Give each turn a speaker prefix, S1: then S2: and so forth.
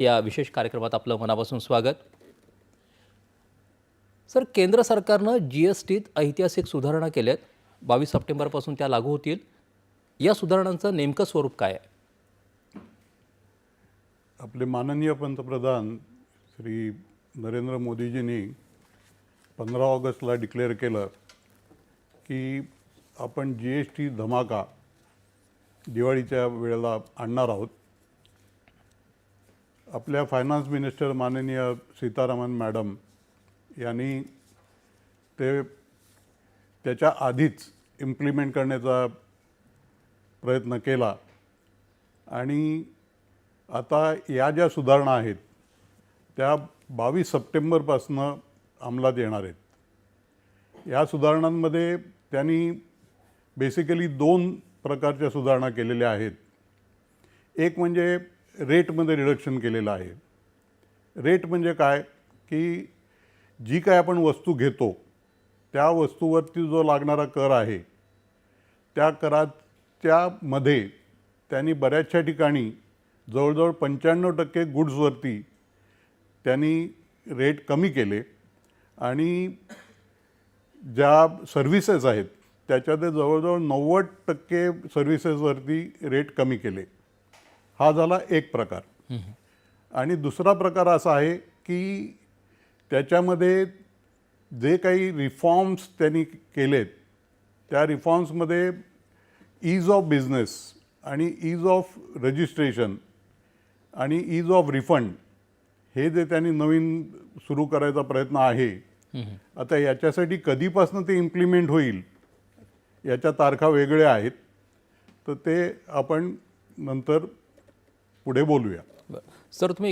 S1: या विशेष कार्यक्रमात आपलं मनापासून स्वागत. सर केंद्र सरकारनं जी एस टीत ऐतिहासिक सुधारणा केल्यात. बावीस सप्टेंबरपासून त्या लागू होतील. या सुधारणांचं नेमकं स्वरूप काय आहे?
S2: आपले माननीय पंतप्रधान श्री नरेंद्र मोदीजींनी पंधरा ऑगस्टला डिक्लेअर केलं की आपण जी एस टी धमाका दिवाळीच्या वेळेला आणणार आहोत. आपल्या फायनान्स मिनिस्टर माननीय सीतारामन मॅडम यांनी ते त्याच्या आधीच इम्प्लिमेंट करण्याचा प्रयत्न केला. आणि आता या ज्या सुधारणा आहेत त्या बावीस सप्टेंबरपासनं अंमलात येणार आहेत. या सुधारणांमध्ये त्यांनी बेसिकली दोन प्रकारच्या सुधारणा केलेल्या आहेत. एक म्हणजे रेटमध्ये रिडक्शन केलेलं आहे. रेट म्हणजे काय? की जी काय आपण वस्तू घेतो त्या वस्तूवरती जो लागणारा कर आहे त्या कराच्यामध्ये त्यांनी बऱ्याचशा ठिकाणी जवळजवळ पंच्याण्णव टक्के गुड्सवरती त्यांनी रेट कमी केले आणि ज्या सर्व्हिसेस आहेत त्याच्यात जवळजवळ नव्वद टक्के सर्व्हिसेसवरती रेट कमी केले. हा झाला एक प्रकार. आणि दुसरा प्रकार असा आहे की त्याच्यामध्ये जे काही रिफॉर्म्स त्यांनी केलेत त्या रिफॉर्म्समध्ये ईज ऑफ बिझनेस आणि ईज ऑफ रजिस्ट्रेशन आणि ईज ऑफ रिफंड हे जे त्यांनी नवीन सुरू करायचा प्रयत्न आहे आता याच्यासाठी कधीपासून ते इम्प्लिमेंट होईल याच्या तारखा वेगळ्या आहेत. तर ते आपण नंतर पुढे बोलूया.
S1: सर तुम्ही